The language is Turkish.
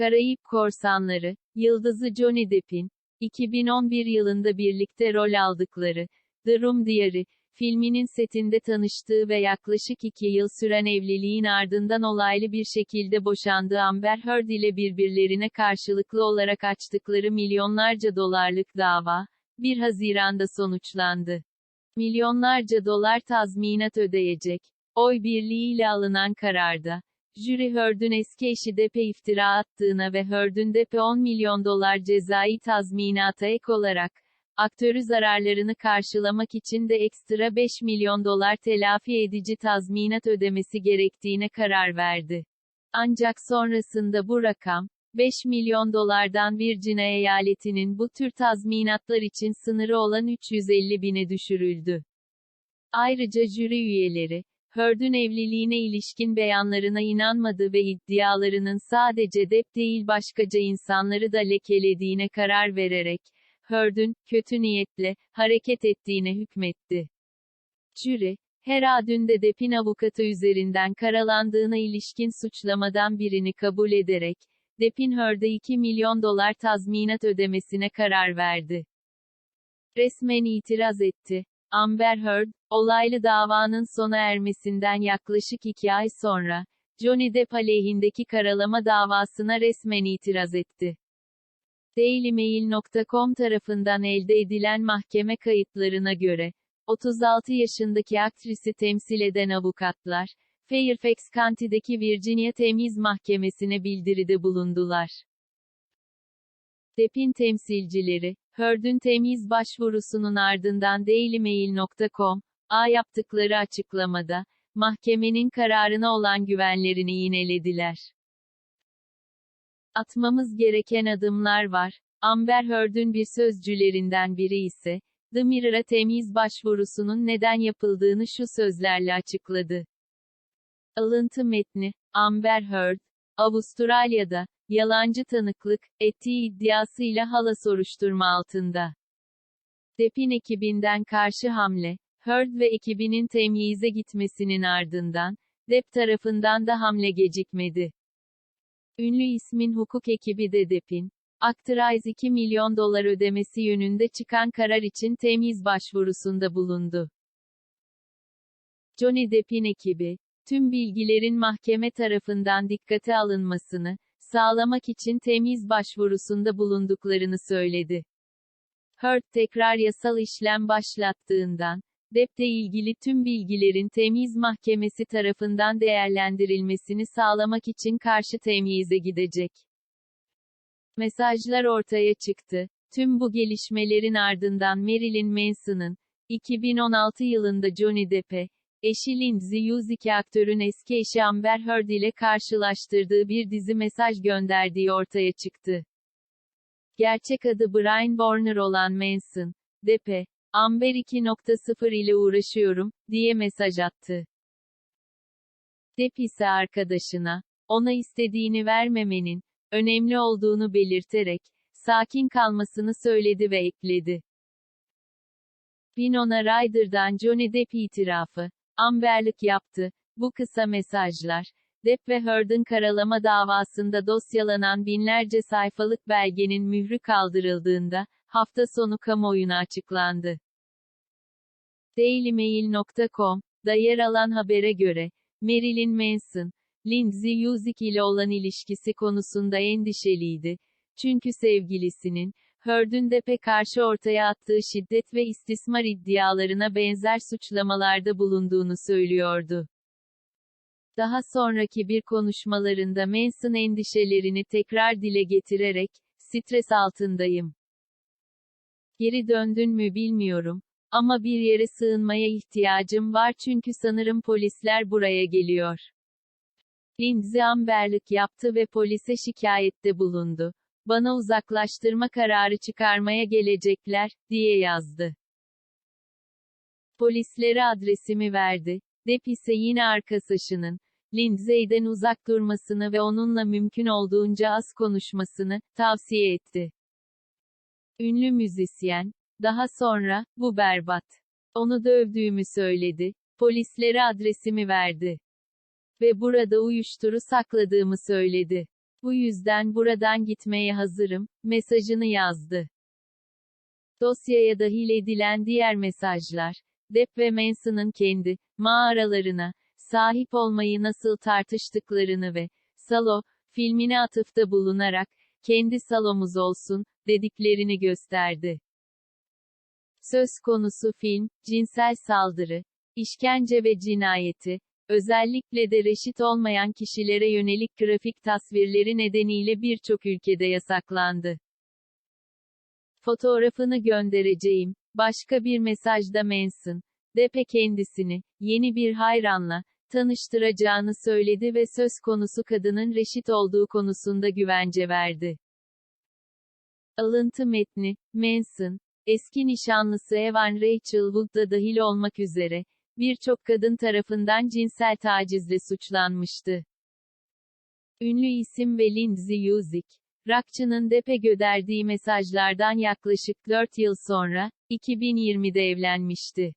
Karayip Korsanları, yıldızı Johnny Depp'in, 2011 yılında birlikte rol aldıkları, The Room Diary, filminin setinde tanıştığı ve yaklaşık iki yıl süren evliliğin ardından olaylı bir şekilde boşandığı Amber Heard ile birbirlerine karşılıklı olarak açtıkları milyonlarca dolarlık dava, 1 Haziran'da sonuçlandı. Milyonlarca dolar tazminat ödeyecek. Oy birliğiyle alınan kararda, jüri Heard'ün eski eşi Depp'e iftira attığına ve Heard'ün Depp'e 10 milyon dolar cezai tazminata ek olarak, aktörü zararlarını karşılamak için de ekstra 5 milyon dolar telafi edici tazminat ödemesi gerektiğine karar verdi. Ancak sonrasında bu rakam, 5 milyon dolardan Virginia eyaletinin bu tür tazminatlar için sınırı olan 350 bine düşürüldü. Ayrıca jüri üyeleri, Heard'ün evliliğine ilişkin beyanlarına inanmadı ve iddialarının sadece Depp değil başkaca insanları da lekelediğine karar vererek, Heard'ün, kötü niyetle, hareket ettiğine hükmetti. Jüri, Heradün de Depp'in avukatı üzerinden karalandığına ilişkin suçlamadan birini kabul ederek, Depp'in Heard'e 2 milyon dolar tazminat ödemesine karar verdi. Resmen itiraz etti. Amber Heard, olaylı davanın sona ermesinden yaklaşık iki ay sonra, Johnny Depp aleyhindeki karalama davasına resmen itiraz etti. DailyMail.com tarafından elde edilen mahkeme kayıtlarına göre, 36 yaşındaki aktrisi temsil eden avukatlar, Fairfax County'deki Virginia Temiz Mahkemesi'ne bildiride bulundular. Depp'in temsilcileri, Heard'ün temiz başvurusunun ardından DailyMail.com, A yaptıkları açıklamada, mahkemenin kararına olan güvenlerini yinelediler. Atmamız gereken adımlar var. Amber Heard'ün bir sözcülerinden biri ise, The Mirror'a temiz başvurusunun neden yapıldığını şu sözlerle açıkladı. Alıntı metni, Amber Heard, Avustralya'da, yalancı tanıklık, ettiği iddiasıyla hala soruşturma altında. Depp'in ekibinden karşı hamle, Heard ve ekibinin temyize gitmesinin ardından, Depp tarafından da hamle gecikmedi. Ünlü ismin hukuk ekibi de Depp'in, Actrise 2 milyon dolar ödemesi yönünde çıkan karar için temiz başvurusunda bulundu. Johnny Depp'in ekibi, tüm bilgilerin mahkeme tarafından dikkate alınmasını, sağlamak için temiz başvurusunda bulunduklarını söyledi. Heard tekrar yasal işlem başlattığından, Depp'le ilgili tüm bilgilerin temiz mahkemesi tarafından değerlendirilmesini sağlamak için karşı temyize gidecek. Mesajlar ortaya çıktı. Tüm bu gelişmelerin ardından Marilyn Manson'ın, 2016 yılında Johnny Depp'e, eşi Lindsay Uzik aktörün eski eşi Amber Heard ile karşılaştırdığı bir dizi mesaj gönderdiği ortaya çıktı. Gerçek adı Brian Warner olan Manson, Depp'e, Amber 2.0 ile uğraşıyorum, diye mesaj attı. Depp ise arkadaşına, ona istediğini vermemenin, önemli olduğunu belirterek, sakin kalmasını söyledi ve ekledi. Winona Ryder'dan Johnny Depp itirafı, Amberlik yaptı. Bu kısa mesajlar, Depp ve Heard'ın karalama davasında dosyalanan binlerce sayfalık belgenin mührü kaldırıldığında, hafta sonu kamuoyuna açıklandı. DailyMail.com, da yer alan habere göre, Marilyn Manson, Lindsay Uzik ile olan ilişkisi konusunda endişeliydi. Çünkü sevgilisinin, Heard'ün Depp'e karşı ortaya attığı şiddet ve istismar iddialarına benzer suçlamalarda bulunduğunu söylüyordu. Daha sonraki bir konuşmalarında Manson endişelerini tekrar dile getirerek, stres altındayım. Geri döndün mü bilmiyorum. Ama bir yere sığınmaya ihtiyacım var çünkü sanırım polisler buraya geliyor. Lindsay amberlik yaptı ve polise şikayette bulundu. Bana uzaklaştırma kararı çıkarmaya gelecekler, diye yazdı. Polislere adresimi verdi. Depp ise yine arkadaşının, Lindsay'den uzak durmasını ve onunla mümkün olduğunca az konuşmasını, tavsiye etti. Ünlü müzisyen, daha sonra, bu berbat. Onu dövdüğümü söyledi. Polislere adresimi verdi. Ve burada uyuşturu sakladığımı söyledi. Bu yüzden buradan gitmeye hazırım, mesajını yazdı. Dosyaya dahil edilen diğer mesajlar, Depp ve Manson'ın kendi mağaralarına sahip olmayı nasıl tartıştıklarını ve Salo filmine atıfta bulunarak kendi salomuz olsun dediklerini gösterdi. Söz konusu film, cinsel saldırı, işkence ve cinayeti, özellikle de reşit olmayan kişilere yönelik grafik tasvirleri nedeniyle birçok ülkede yasaklandı. Fotoğrafını göndereceğim. Başka bir mesajda Manson, Depp'e kendisini, yeni bir hayranla, tanıştıracağını söyledi ve söz konusu kadının reşit olduğu konusunda güvence verdi. Alıntı metni, Manson, eski nişanlısı Evan Rachel Wood da dahil olmak üzere, birçok kadın tarafından cinsel tacizle suçlanmıştı. Ünlü isim ve Lindsay Uzik, rockçının Depp'e gönderdiği mesajlardan yaklaşık 4 yıl sonra, 2020'de evlenmişti.